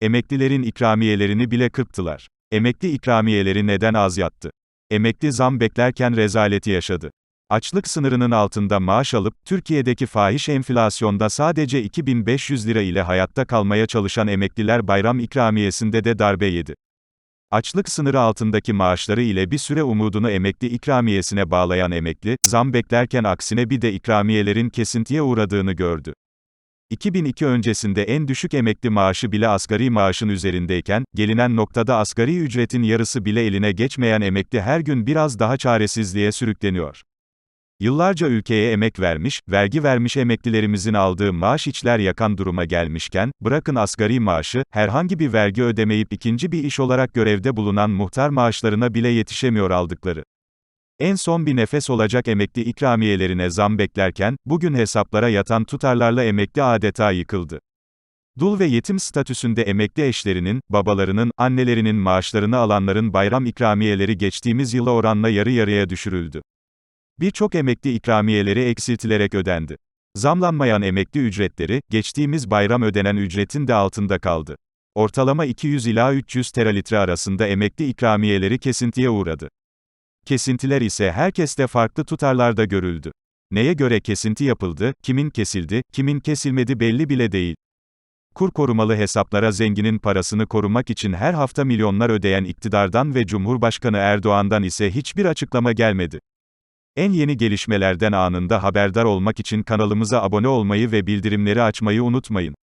Emeklilerin ikramiyelerini bile kırptılar. Emekli ikramiyeleri neden az yattı? Emekli zam beklerken rezaleti yaşadı. Açlık sınırının altında maaş alıp, Türkiye'deki fahiş enflasyonda sadece 2500 lira ile hayatta kalmaya çalışan emekliler bayram ikramiyesinde de darbe yedi. Açlık sınırı altındaki maaşları ile bir süre umudunu emekli ikramiyesine bağlayan emekli, zam beklerken aksine bir de ikramiyelerin kesintiye uğradığını gördü. 2002 öncesinde en düşük emekli maaşı bile asgari maaşın üzerindeyken, gelinen noktada asgari ücretin yarısı bile eline geçmeyen emekli her gün biraz daha çaresizliğe sürükleniyor. Yıllarca ülkeye emek vermiş, vergi vermiş emeklilerimizin aldığı maaş içler yakan duruma gelmişken, bırakın asgari maaşı, herhangi bir vergi ödemeyip ikinci bir iş olarak görevde bulunan muhtar maaşlarına bile yetişemiyor aldıkları. En son bir nefes olacak emekli ikramiyelerine zam beklerken, bugün hesaplara yatan tutarlarla emekli adeta yıkıldı. Dul ve yetim statüsünde emekli eşlerinin, babalarının, annelerinin maaşlarını alanların bayram ikramiyeleri geçtiğimiz yıla oranla yarı yarıya düşürüldü. Birçok emekli ikramiyeleri eksiltilerek ödendi. Zamlanmayan emekli ücretleri, geçtiğimiz bayram ödenen ücretin de altında kaldı. Ortalama 200 ila 300 teralitre arasında emekli ikramiyeleri kesintiye uğradı. Kesintiler ise herkeste farklı tutarlarda görüldü. Neye göre kesinti yapıldı, kimin kesildi, kimin kesilmedi belli bile değil. Kur korumalı hesaplara zenginin parasını korumak için her hafta milyonlar ödeyen iktidardan ve Cumhurbaşkanı Erdoğan'dan ise hiçbir açıklama gelmedi. En yeni gelişmelerden anında haberdar olmak için kanalımıza abone olmayı ve bildirimleri açmayı unutmayın.